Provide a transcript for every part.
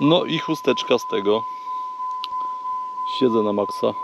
No i chusteczka z tego. Siedzę na maksa.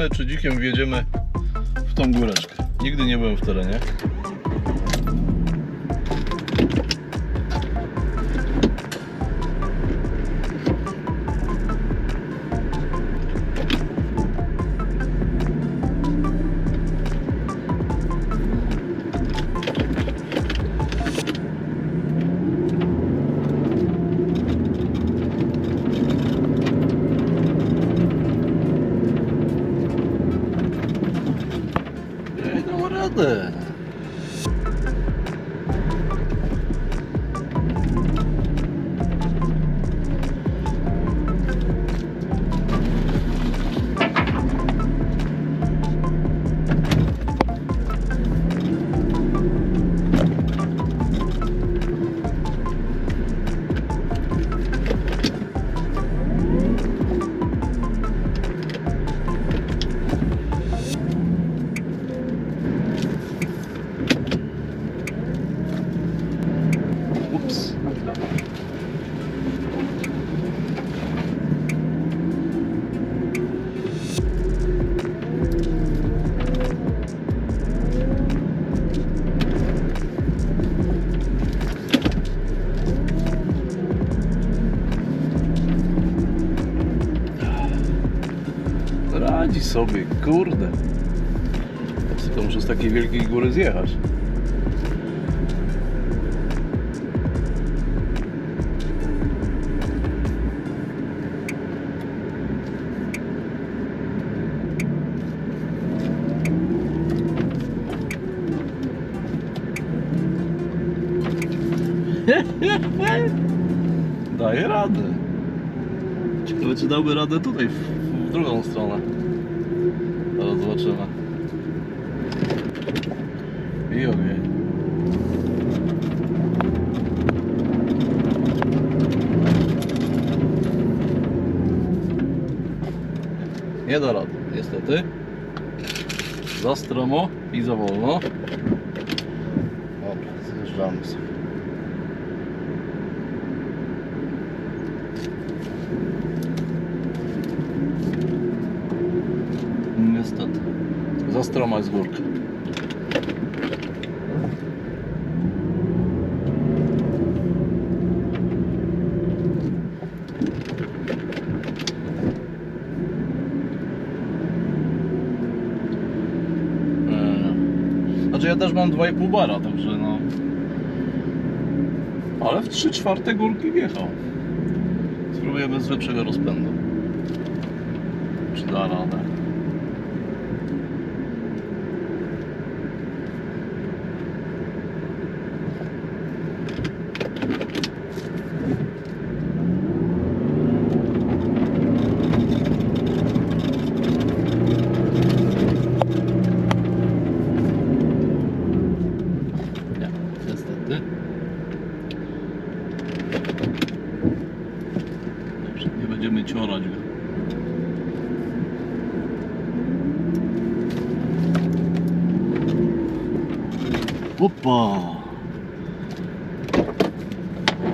Próbujemy, czy dzikiem wjedziemy w tą góreczkę. Nigdy nie byłem w terenie. Sobie, kurde. To muszę z takiej wielkiej góry zjechać. Daje radę. Ciekawe, czy dałby radę tutaj, w, w drugą stronę. Zobaczymy. I ogień. Nie da rady, niestety. Za stromo i za wolno. Dobra, zjeżdżamy sobie. Niestety. Za stroma jest górka. Eee. Znaczy ja też mam 2,5 bara, także no. Ale w 3 czwarte górki wjechał. Spróbujemy z lepszego rozpędu. Czy da radę? Nie, niestety. Dobrze, nie będziemy ciorać. Opa!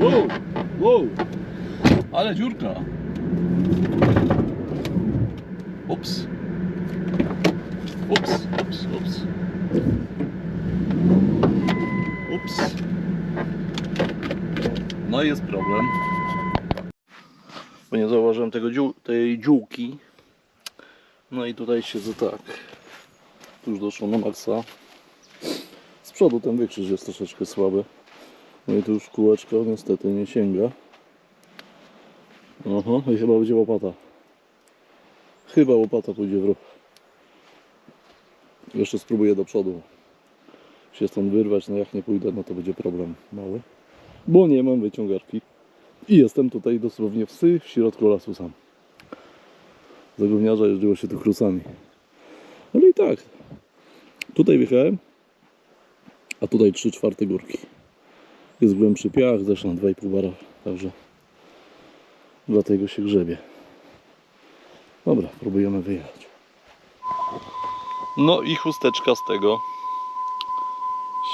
Wow, wow! Ale dziurka! Ups! Ups, ups, ups. Ups. No i jest problem. Bo nie zauważyłem tego dziu, tej dziółki. No i tutaj siedzę tak. Już doszło na maksa. Z przodu ten wykrzyż jest troszeczkę słaby. No i tu już kółeczko niestety nie sięga. Oho, i chyba będzie łopata. Chyba łopata pójdzie w ruch. Jeszcze spróbuję do przodu się stąd wyrwać, no jak nie pójdę, no to będzie problem mały. Bo nie mam wyciągarki. I jestem tutaj dosłownie w sy, w środku lasu sam. Za jeździło się tu krusami. Ale i tak. Tutaj wjechałem, a tutaj 3 czwarte górki. Jest głębszy piach, zresztą 2,5 bara, także dlatego się grzebie. Dobra, próbujemy wyjechać. No i chusteczka z tego.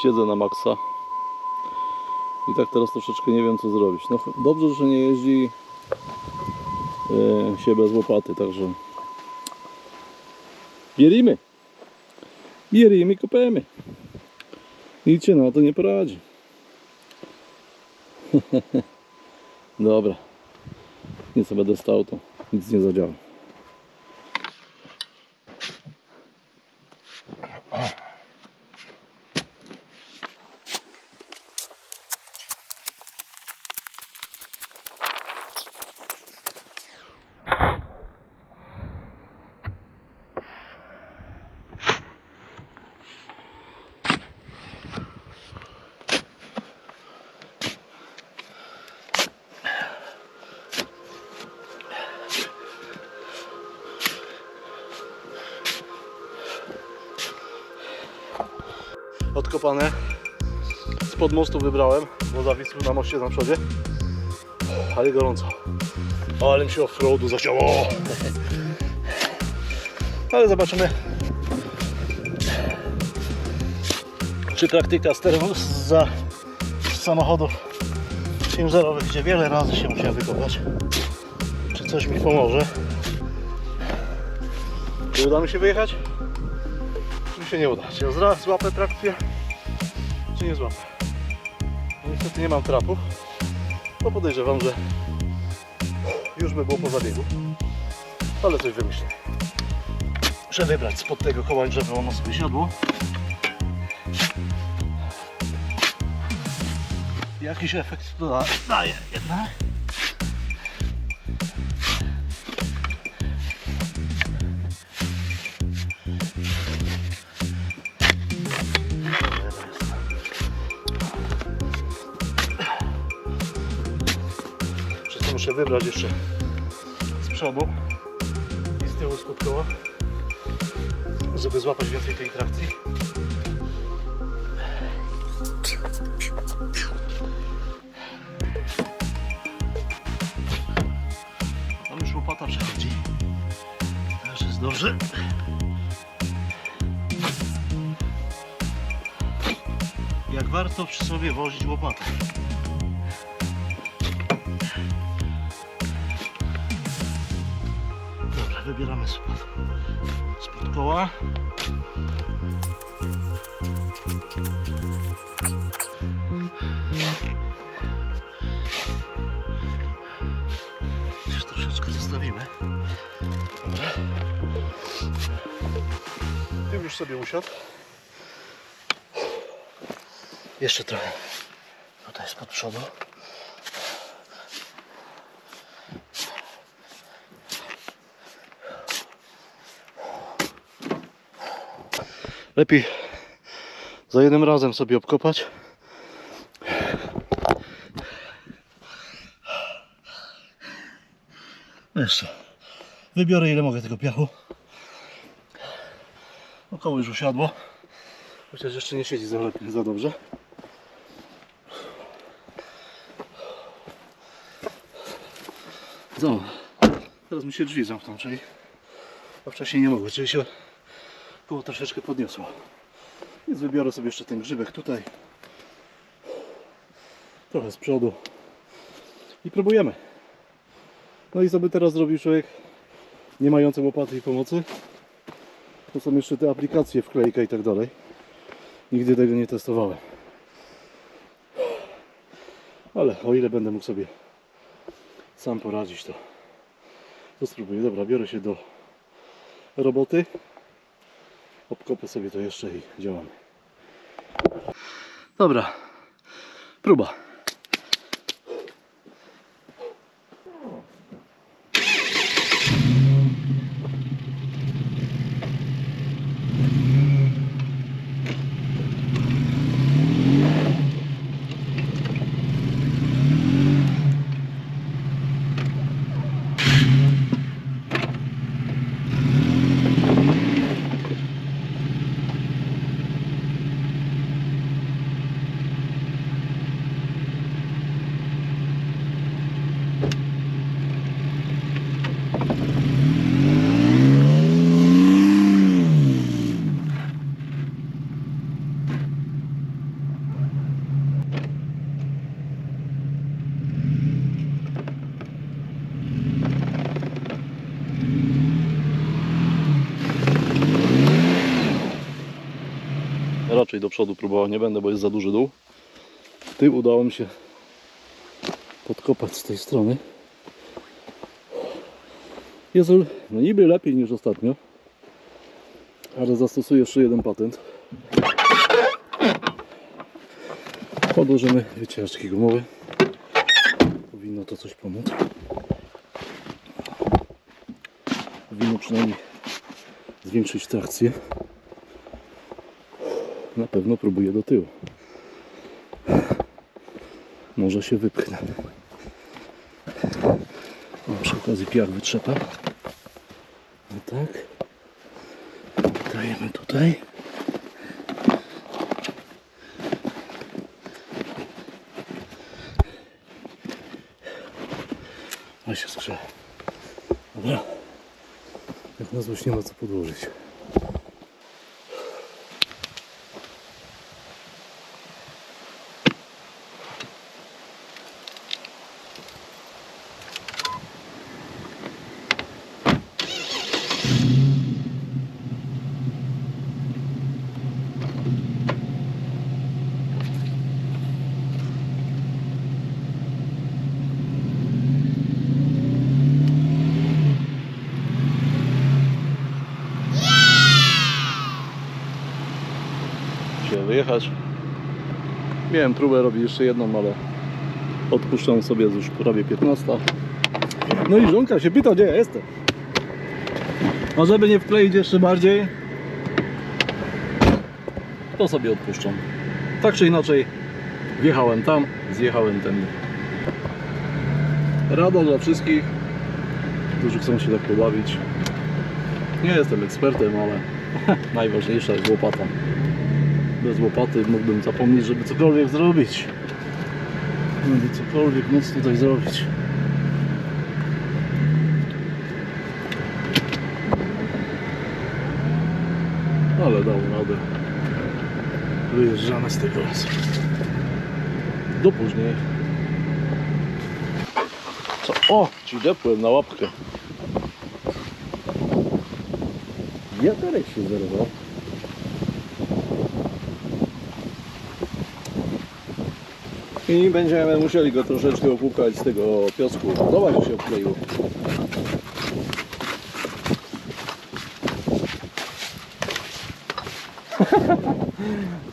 Siedzę na maksa. I tak teraz troszeczkę nie wiem co zrobić. No dobrze, że nie jeździ e, się bez łopaty, także bierimy. Bierimy, kopemy. Nic się na to nie poradzi. Dobra. Nieco będę stał, to nic nie zadziała. Odkopane. Spod mostu wybrałem, bo zawisł na moście na przodzie. Ale gorąco. Ale mi się offroadu zacięło. Ale zobaczymy. Czy praktyka za z samochodów ciężarowych, gdzie wiele razy się musiałem wykopać, czy coś mi pomoże. Czy uda mi się wyjechać? Czy mi się nie uda? Czy ja złapę trakcję? Czy nie złapę? No niestety nie mam trapu. No podejrzewam, że już by było po zabiegu. Ale coś wymyślę. Muszę wybrać spod tego koła, żeby ono sobie siadło. Jakiś efekt to da- daje jednak. Muszę wybrać jeszcze z przodu i z tyłu koła, żeby złapać więcej tej trakcji. Tam już łopata przechodzi. Teraz jest dobrze. Jak warto przy sobie wozić łopatę. Wybieramy spod, spod koła. Już troszeczkę zostawimy. Dobra. Tym już sobie usiadł. Jeszcze trochę. Tutaj spod przodu. Lepiej za jednym razem sobie obkopać. Jeszcze. Wybiorę ile mogę tego piachu. Około już usiadło. Chociaż jeszcze nie siedzi za, za dobrze. Co? Teraz mi się drzwi zamkną, czyli a wcześniej nie mogły, czyli się koło troszeczkę podniosło. Więc wybiorę sobie jeszcze ten grzybek tutaj. Trochę z przodu. I próbujemy. No i co by teraz zrobił człowiek nie mający łopaty i pomocy? To są jeszcze te aplikacje, wklejka i tak dalej. Nigdy tego nie testowałem. Ale o ile będę mógł sobie sam poradzić, to To spróbuję. Dobra, biorę się do roboty. Obkopię sobie to jeszcze i działamy. Dobra. Próba. Raczej do przodu próbował nie będę, bo jest za duży dół. Tył udało mi się podkopać z tej strony. Jest no niby lepiej niż ostatnio, ale zastosuję jeszcze jeden patent. Podłożymy wycieraczki gumowe. Powinno to coś pomóc. Powinno przynajmniej zwiększyć trakcję. Na pewno próbuję do tyłu. Może się wypchnę. O, przy okazji piach wytrzepa. No tak. Dajemy tutaj. A się skrze. Dobra. Jak na złość nie ma co podłożyć. się wyjechać. Miałem próbę robić jeszcze jedną, ale odpuszczam sobie już prawie 15. No i żonka się pyta, gdzie ja jestem. A żeby nie wkleić jeszcze bardziej, to sobie odpuszczam. Tak czy inaczej, wjechałem tam, zjechałem tędy. Rada dla wszystkich, którzy chcą się tak pobawić. Nie jestem ekspertem, ale najważniejsza jest łopata bez łopaty mógłbym zapomnieć, żeby cokolwiek zrobić. Żeby cokolwiek móc tutaj zrobić. Ale dał radę. Wyjeżdżamy z tego. Do później. Co? O! Ci depłem na łapkę. Wiaterek się zerwał. I będziemy musieli go troszeczkę opłukać z tego piosku. Zobacz, się odkleiło.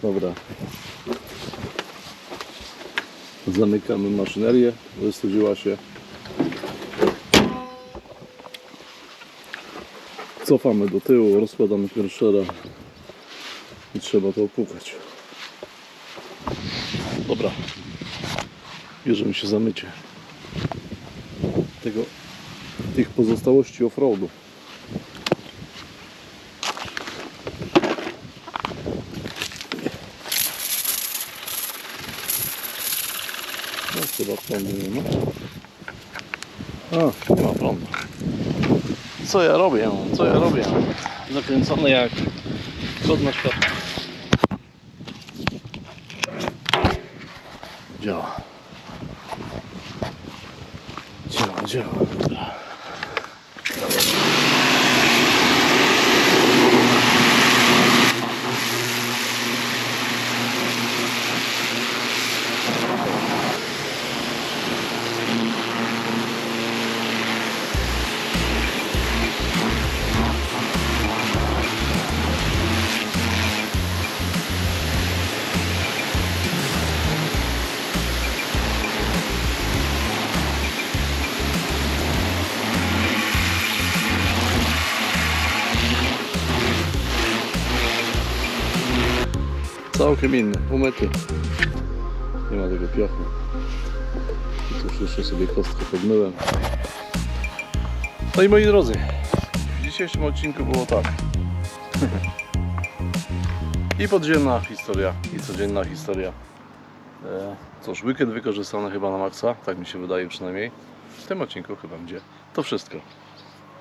Dobra. Zamykamy maszynerię. Wystudziła się. Cofamy do tyłu, rozkładamy pierwszera i trzeba to opłukać. Dobra. Bierzemy się za mycie tego, tych pozostałości offroadu. No chyba prądu nie ma. A, nie ma prądu. Co ja robię? Co ja robię? Zakręcony jak kot na. Działa. Działa, Całkiem inny, umyty. Nie ma tego piachu. I tu jeszcze sobie kostkę podmyłem. No i moi drodzy, w dzisiejszym odcinku było tak. I podziemna historia, i codzienna historia. E, cóż, weekend wykorzystany chyba na maksa, tak mi się wydaje przynajmniej. W tym odcinku chyba będzie to wszystko.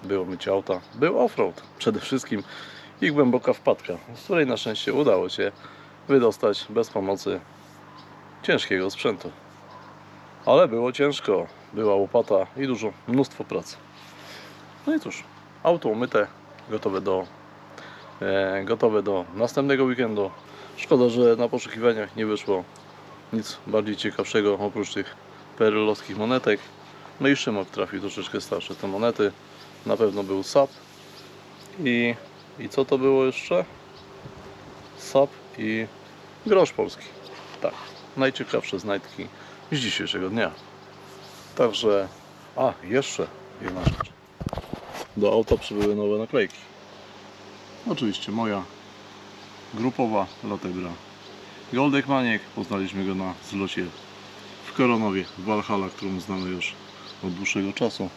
Było mycie auta, był offroad przede wszystkim i głęboka wpadka, z której na szczęście udało się wydostać bez pomocy ciężkiego sprzętu. Ale było ciężko, była łopata i dużo, mnóstwo pracy. No i cóż, auto umyte, gotowe do, e, gotowe do następnego weekendu. Szkoda, że na poszukiwaniach nie wyszło nic bardziej ciekawszego oprócz tych perelowskich monetek. No i Szymok trafił troszeczkę starsze te monety. Na pewno był SAP i, i co to było jeszcze? SAP i grosz polski. Tak, najciekawsze znajdki z dzisiejszego dnia. Także, a jeszcze jedna rzecz. Do auta przybyły nowe naklejki. Oczywiście moja grupowa Latebra. Goldek Maniek, poznaliśmy go na zlocie w Koronowie, w Walhalla, którą znamy już od dłuższego czasu.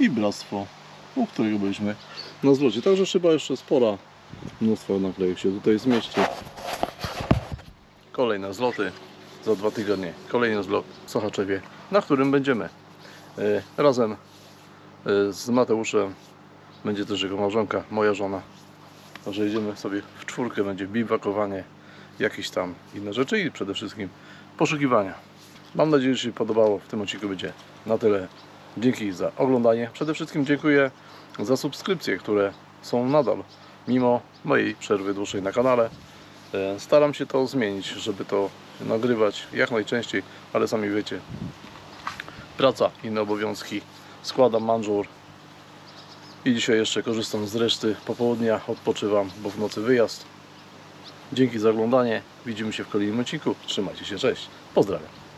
I Bractwo, u którego byliśmy na zlocie. Także chyba jeszcze spora mnóstwo naklejek się tutaj zmieści. Kolejne zloty za dwa tygodnie. Kolejny zlot w Sochaczewie, na którym będziemy e, razem e, z Mateuszem. Będzie też jego małżonka, moja żona. Także idziemy sobie w czwórkę, będzie biwakowanie, jakieś tam inne rzeczy i przede wszystkim poszukiwania. Mam nadzieję, że się podobało. W tym odcinku będzie na tyle. Dzięki za oglądanie. Przede wszystkim dziękuję za subskrypcje, które są nadal, mimo mojej przerwy dłuższej na kanale. E, Staram się to zmienić, żeby to nagrywać jak najczęściej, ale sami wiecie, praca, inne obowiązki, składam manżur i dzisiaj jeszcze korzystam z reszty. Popołudnia, odpoczywam, bo w nocy wyjazd. Dzięki za oglądanie, widzimy się w kolejnym odcinku, trzymajcie się, cześć, pozdrawiam.